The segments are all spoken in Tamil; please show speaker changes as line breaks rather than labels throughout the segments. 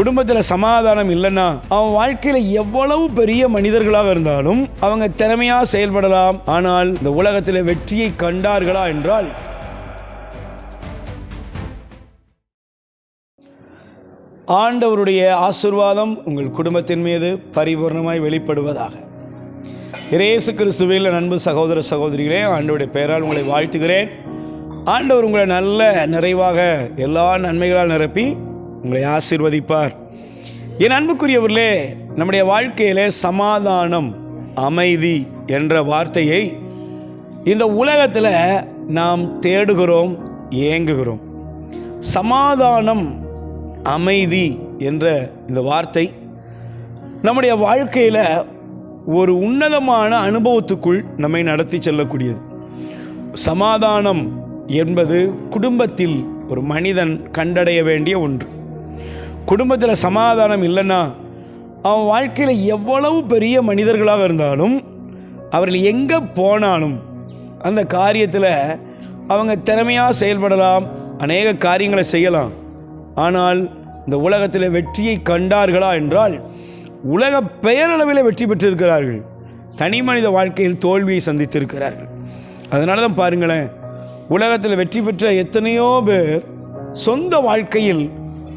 குடும்பத்தில் சமாதானம் இல்லைன்னா அவன் வாழ்க்கையில் எவ்வளவு பெரிய மனிதர்களாக இருந்தாலும் அவங்க திறமையாக செயல்படலாம். ஆனால் இந்த உலகத்தில் வெற்றியை கண்டார்களா என்றால் ஆண்டவருடைய ஆசிர்வாதம் உங்கள் குடும்பத்தின் மீது பரிபூர்ணமாய் வெளிப்படுவதாக. இரேசு கிறிஸ்துவில் அன்பு சகோதர சகோதரிகளே ஆண்டவருடைய பெயரால் உங்களை வாழ்த்துகிறேன். ஆண்டவர் உங்களை நல்ல நிறைவாக எல்லா நன்மைகளால் நிரப்பி உங்களை ஆசீர்வதிப்பார். என் அன்புக்குரியவர்களே நம்முடைய வாழ்க்கையிலே சமாதானம் அமைதி என்ற வார்த்தையை இந்த உலகத்தில் நாம் தேடுகிறோம் ஏங்குகிறோம். சமாதானம் அமைதி என்ற இந்த வார்த்தை நம்முடைய வாழ்க்கையில் ஒரு உன்னதமான அனுபவத்துக்குள் நம்மை நடத்தி செல்லக்கூடியது. சமாதானம் என்பது குடும்பத்தில் ஒரு மனிதன் கண்டடைய வேண்டிய ஒன்று. குடும்பத்தில் சமாதானம் இல்லைன்னா அவன் வாழ்க்கையில் எவ்வளவு பெரிய மனிதர்களாக இருந்தாலும் அவர்கள் எங்கே போனாலும் அந்த காரியத்தில் அவங்க திறமையாக செயல்படலாம் அநேக காரியங்களை செய்யலாம். ஆனால் இந்த உலகத்தில் வெற்றியை கண்டார்களா என்றால் உலக பெயரளவில் வெற்றி பெற்றிருக்கிறார்கள். தனி மனித வாழ்க்கையில் தோல்வியை சந்தித்திருக்கிறார்கள். அதனால தான் பாருங்களேன் உலகத்தில் வெற்றி பெற்ற எத்தனையோ பேர் சொந்த வாழ்க்கையில்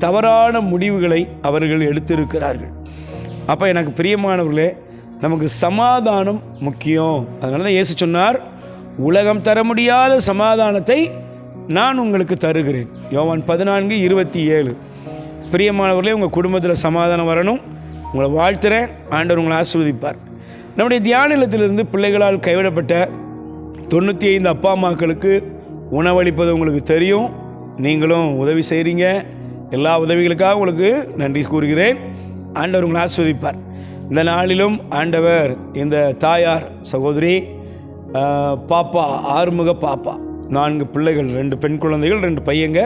தவறான முடிவுகளை அவர்கள் எடுத்திருக்கிறார்கள். அப்போ எனக்கு பிரியமானவர்களே நமக்கு சமாதானம் முக்கியம். அதனால தான் இயேசு சொன்னார் உலகம் தர முடியாத சமாதானத்தை நான் உங்களுக்கு தருகிறேன். யோவான் பதினான்கு இருபத்தி ஏழு. பிரியமானவர்களே உங்கள் குடும்பத்தில் சமாதானம் வரணும். உங்களை வாழ்த்துறேன். ஆண்டவர் உங்களை ஆஸ்வதிப்பார் நம்முடைய தியான இல்லத்திலிருந்து பிள்ளைகளால் கைவிடப்பட்ட தொண்ணூற்றி ஐந்து அப்பா அம்மாக்களுக்கு உணவளிப்பது உங்களுக்கு தெரியும். நீங்களும் உதவி செய்கிறீங்க எல்லா உதவிகளுக்காக உங்களுக்கு நன்றி கூறுகிறேன். ஆண்டவர் உங்களை ஆஸ்வதிப்பார் இந்த நாளிலும் ஆண்டவர் இந்த தாயார் சகோதரி பாப்பா ஆறுமுக பாப்பா நான்கு பிள்ளைகள் ரெண்டு பெண் குழந்தைகள் ரெண்டு பையங்க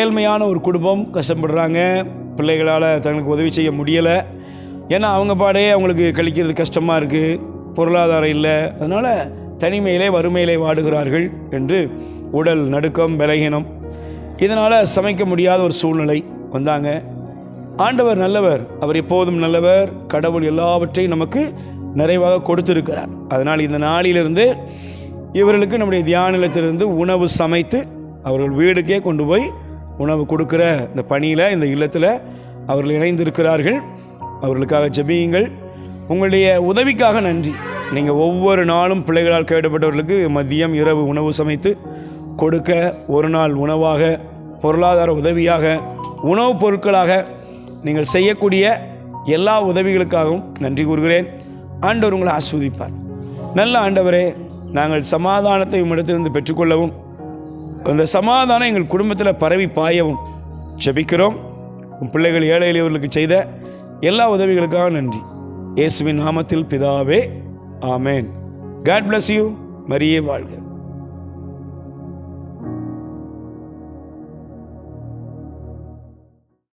ஏழ்மையான ஒரு குடும்பம் கஷ்டப்படுறாங்க. பிள்ளைகளால் தங்களுக்கு உதவி செய்ய முடியலை. ஏன்னா அவங்க பாடே அவங்களுக்கு கழிக்கிறது கஷ்டமாக இருக்குது பொருளாதாரம் இல்லை. அதனால் தனிமையிலே வறுமையிலே வாடுகிறார்கள் என்று உடல் நடுக்கம் பலகீனம் இதனால் சமைக்க முடியாத ஒரு சூழ்நிலை வந்தாங்க. ஆண்டவர் நல்லவர் அவர் எப்போதும் நல்லவர். கடவுள் எல்லாவற்றையும் நமக்கு நிறைவாக கொடுத்திருக்கிறார். அதனால் இந்த நாளிலிருந்து இவர்களுக்கு நம்முடைய தியான நிலத்திலிருந்து உணவு சமைத்து அவர்கள் வீடுக்கே கொண்டு போய் உணவு கொடுக்குற இந்த பணியில் இந்த இல்லத்தில் அவர்கள் இணைந்திருக்கிறார்கள். அவர்களுக்காக ஜெபியுங்கள். உங்களுடைய உதவிக்காக நன்றி. நீங்கள் ஒவ்வொரு நாளும் பிள்ளைகளால் கேட்கப்பட்டவர்களுக்கு மதியம் இரவு உணவு சமைத்து கொடுக்க ஒரு நாள் உணவாக பொருளாதார உதவியாக உணவுப் பொருட்களாக நீங்கள் செய்யக்கூடிய எல்லா உதவிகளுக்காகவும் நன்றி கூறுகிறேன். ஆண்டவர் உங்களை ஆஸ்வதிப்பார். நல்ல ஆண்டவரே நாங்கள் சமாதானத்தை உம்மிடத்திலிருந்து பெற்றுக்கொள்ளவும் அந்த சமாதானம் எங்கள் குடும்பத்தில் பரவி பாயவும். ஜெபிக்கிறோம். உன் பிள்ளைகள் ஏழை எளியவர்களுக்கு செய்த எல்லா உதவிகளுக்காக நன்றி. இயேசுவின் நாமத்தில் பிதாவே ஆமேன். காட் பிளஸ் யூ மரியே வாழ்க.